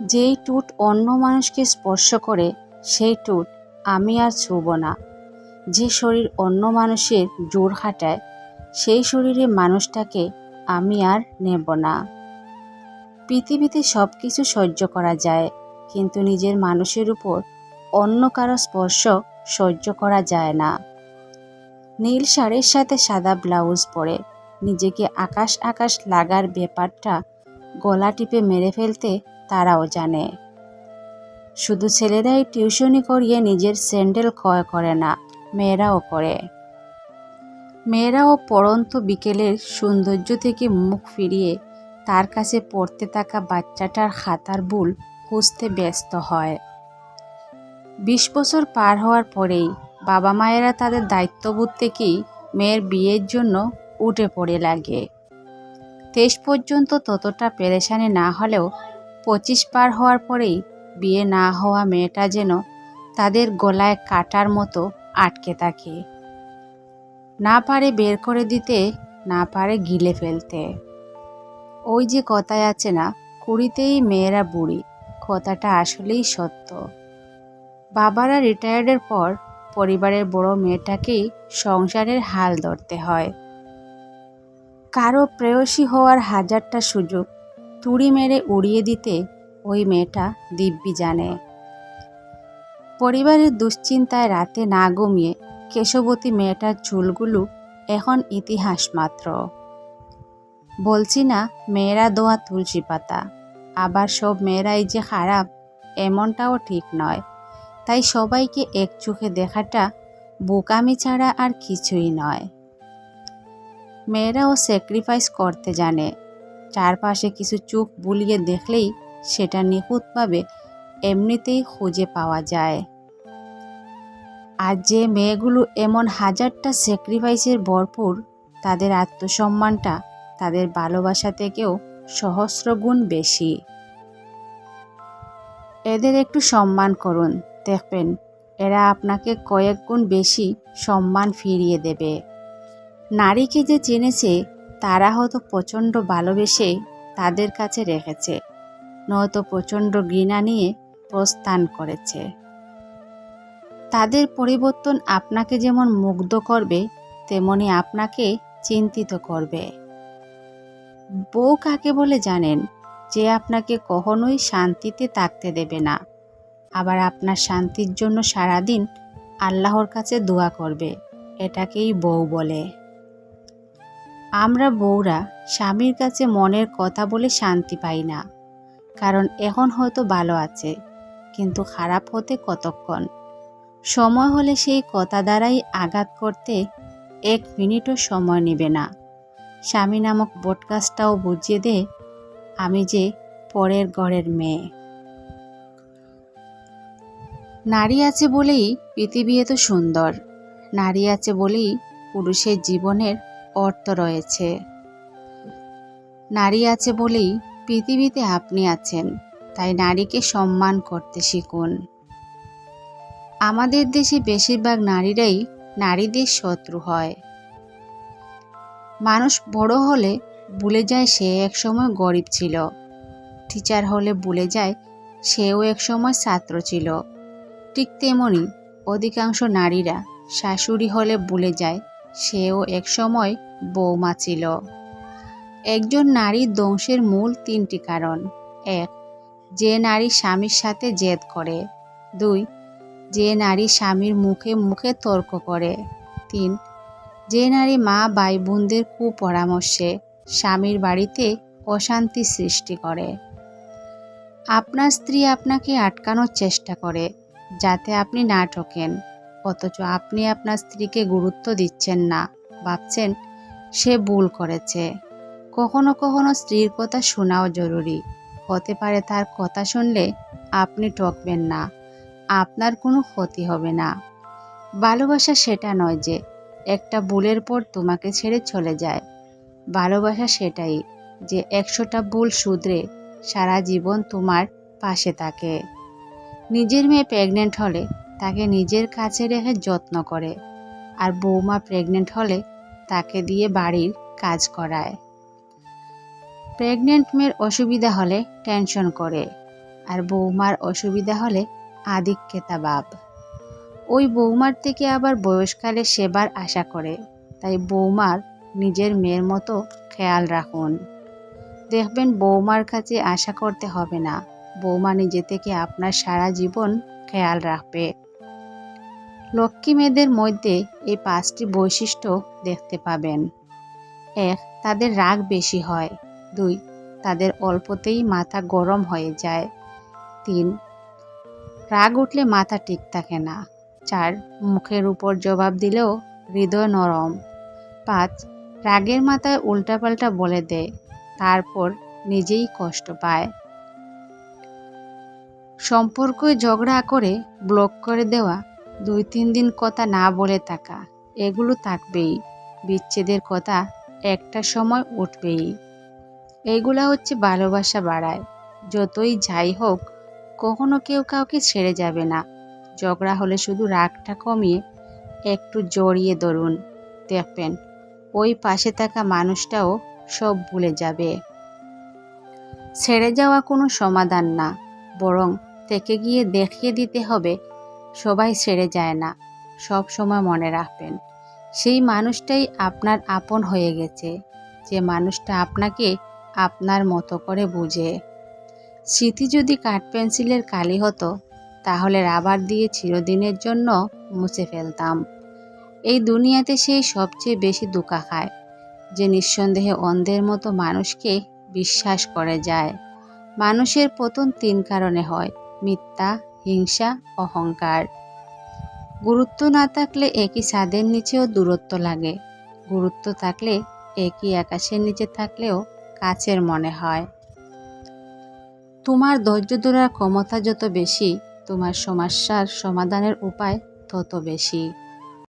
যেই টুট অন্য মানুষকে স্পর্শ করে, সেই টুট আমি আর ছুঁব না। যে শরীর অন্য মানুষের জোর হাঁটায়, সেই শরীরে মানুষটাকে আমি আর নেব না। পৃথিবীতে সব কিছু সহ্য করা যায়, কিন্তু নিজের মানুষের উপর অন্য কারও স্পর্শ সহ্য করা যায় না। নীল শাড়ির সাথে সাদা ব্লাউজ পরে নিজেকে আকাশ আকাশ লাগার ব্যাপারটা গলা টিপে মেরে ফেলতে তারাও জানে। শুধু ছেলেরাই টিউশনি করিয়ে নিজের স্যান্ডেল ক্ষয় করে না, মেয়েরাও করে। মেয়েরাও পড়ন্ত বিকেলের সৌন্দর্য থেকে মুখ ফিরিয়ে তার কাছে পড়তে থাকা বাচ্চাটার খাতার ভুল খুঁজতে ব্যস্ত হয়। বিশ বছর পার হওয়ার পরেই বাবা মায়েরা তাদের দায়িত্ববোধ থেকেই মেয়ের বিয়ের জন্য উঠে পড়ে লাগে। তেইশ পর্যন্ত ততটা পেরেশানি না হলেও পঁচিশ পার হওয়ার পরেই বিয়ে না হওয়া মেয়েটা যেন তাদের গলায় কাটার মতো আটকে থাকে। না পারে বের করে দিতে, না পারে গিলে ফেলতে। ওই যে কথায় আছে না, কুড়িতেই মেয়েরা বুড়ি। কথাটা আসলেই সত্য। বাবারা রিটায়ার্ডের পর পরিবারের বড় মেয়েটাকেই সংসারের হাল ধরতে হয়। কারও প্রেয়সী হওয়ার হাজারটা সুযোগ তুড়ি মেরে উড়িয়ে দিতে ওই মেয়েটা দিব্যি জানে। পরিবারের দুশ্চিন্তায় রাতে না ঘুমিয়ে কেশবতী মেয়েটার চুলগুলো এখন ইতিহাস মাত্র। বলছি না, মেয়েরা দোয়া তুলসী পাতা। আবার সব মেয়েরাই যে খারাপ, এমনটাও ঠিক নয়। তাই সবাইকে এক চোখে দেখাটা বোকামি ছাড়া আর কিছুই নয়। মেয়েরাও স্যাক্রিফাইস করতে জানে। চারপাশে কিছু চোখ বুলিয়ে দেখলেই সেটা নিখুঁতভাবে এমনিতেই খুঁজে পাওয়া যায়। আর যে মেয়েগুলো এমন হাজারটা স্যাক্রিফাইসের ভরপুর, তাদের আত্মসম্মানটা তাদের ভালোবাসা থেকেও সহস্র গুণ বেশি। এদের একটু সম্মান করুন, দেখবেন এরা আপনাকে কয়েক গুণ বেশি সম্মান ফিরিয়ে দেবে। নারীকে যে চিনেছে তারা হয়তো প্রচণ্ড ভালোবেসে তাদের কাছে রেখেছে, নয়তো প্রচণ্ড ঘৃণা নিয়ে প্রস্থান করেছে। তাদের পরিবর্তন আপনাকে যেমন মুগ্ধ করবে, তেমনি আপনাকে চিন্তিত করবে। বউ কাকে বলে জানেন যে আপনাকে কখনোই শান্তিতে থাকতে দেবে না। আবার আপনার শান্তির জন্য সারাদিন আল্লাহর কাছে দোয়া করবে, এটাকেই বউ বলে। আমরা বউরা স্বামীর কাছে মনের কথা বলে শান্তি পাই না। কারণ এখন হয়তো ভালো আছে, কিন্তু খারাপ হতে কতক্ষণ? সময় হলে সেই কথা দ্বারাই আঘাত করতে এক মিনিটও সময় নেবে না। স্বামী নামক বটকাসটাও বুঝিয়ে দে, আমি যে পরের ঘরের মেয়ে। নারী আছে বলেই পৃথিবী এত সুন্দর। নারী আছে বলেই পুরুষের জীবনের অর্থ রয়েছে। নারী আছে বলেই পৃথিবীতে আপনি আছেন, তাই নারীকে সম্মান করতে শিখুন। আমাদের দেশে বেশিরভাগ নারীরাই নারীদের শত্রু হয়। মানুষ বড় হলে ভুলে যায় সে একসময় গরিব ছিল। টিচার হলে ভুলে যায় সেও একসময় ছাত্র ছিল। ঠিক তেমনি অধিকাংশ নারীরা শাশুড়ি হলে ভুলে যায় সেও একসময় বৌমা ছিল। একজন নারীর ধ্বংসের মূল তিনটি কারণ। এক, যে নারী স্বামীর সাথে জেদ করে। দুই, যে নারী স্বামীর মুখে মুখে তর্ক করে। তিন, যে নারী মা ভাই বোনদের কুপরামর্শে স্বামীর বাড়িতে অশান্তি সৃষ্টি করে। আপনার স্ত্রী আপনাকে আটকানোর চেষ্টা করে, যাতে আপনি না ঠকেন। অথচ আপনি আপনার স্ত্রীকে গুরুত্ব দিচ্ছেন না। ভাবছেন, সে ভুল করেছে। কখনো কখনো স্ত্রীর কথা শোনাও জরুরি। হতে পারে তার কথা শুনলে আপনি ঠকবেন না। আপনার কোনো ক্ষতি হবে না। ভালোবাসা সেটা নয় যে, একটা ভুলের পর তোমাকে ছেড়ে চলে যায়। ভালোবাসা সেটাই যে, একশোটা ভুল শুধরে সারা জীবন তোমার পাশে থাকে। নিজের মেয়ে প্রেগনেন্ট হলে তাকে নিজের কাছে রেখে যত্ন করে আর বৌমা প্রেগনেন্ট হলে তাকে দিয়ে বাড়ির কাজ করায়। প্রেগনেন্ট মেয়ের অসুবিধা হলে টেনশন করে আর বৌমার অসুবিধা হলে আদিক্যতা ভাব। ওই বৌমার থেকে আবার বয়সকালে সেবার আশা করে, তাই বৌমার নিজের মেয়ের মতো খেয়াল রাখুন। দেখবেন বৌমার কাছে আশা করতে হবে না। বৌমা নিজে থেকে আপনার সারা জীবন খেয়াল রাখবে। লক্ষ্মী মেয়েদের মধ্যে এই পাঁচটি বৈশিষ্ট্য দেখতে পাবেন। এক, তাদের রাগ বেশি হয়। দুই, তাদের অল্পতেই মাথা গরম হয়ে যায়। তিন, রাগ উঠলে মাথা ঠিক থাকে না। চার, মুখের উপর জবাব দিলেও হৃদয় নরম। পাঁচ, রাগের মাথায় উল্টাপাল্টা বলে দেয়, তারপর নিজেই কষ্ট পায়। সম্পর্ক ঝগড়া করে ব্লক করে দেওয়া দুই তিন দিন কথা না বলে থাকা, এগুলো থাকবেই। বিচ্ছেদের কথা একটা সময় উঠবেই। এইগুলা হচ্ছে ভালোবাসা বাড়ায়। যতই যাই হোক, কখনো কেউ কাউকে ছেড়ে যাবে না। ঝগড়া হলে শুধু রাগটা কমিয়ে একটু জড়িয়ে ধরুন। দেখবেন, ওই পাশে থাকা মানুষটাও সব ভুলে যাবে। ছেড়ে যাওয়া কোনো সমাধান না, বরং থেকে গিয়ে দেখিয়ে দিতে হবে সবাই ছেড়ে যায় না, সব সময় মনে রাখবেন। সেই মানুষটাই আপনার আপন হয়ে গেছে, যে মানুষটা আপনাকে আপনার মতো করে বুঝে। স্মৃতি যদি কাঠ পেন্সিলের কালি হতো, তাহলে রাবার দিয়ে চিরদিনের জন্য মুছে ফেলতাম। এই দুনিয়াতে সেই সবচেয়ে বেশি দুকা খায়, যে নিঃসন্দেহে অন্ধের মতো মানুষকে বিশ্বাস করে যায়। মানুষের পতন তিন কারণে হয়, মিথ্যা হিংসা, অহংকার। গুরুত্ব না থাকলে একই ছাদের নিচেও দূরত্ব লাগে। গুরুত্ব থাকলে একই আকাশের নিচে থাকলেও কাছের মনে হয়। তোমার ধৈর্য ধরার ক্ষমতা যত বেশি, তোমার সমস্যার সমাধানের উপায় তত বেশি।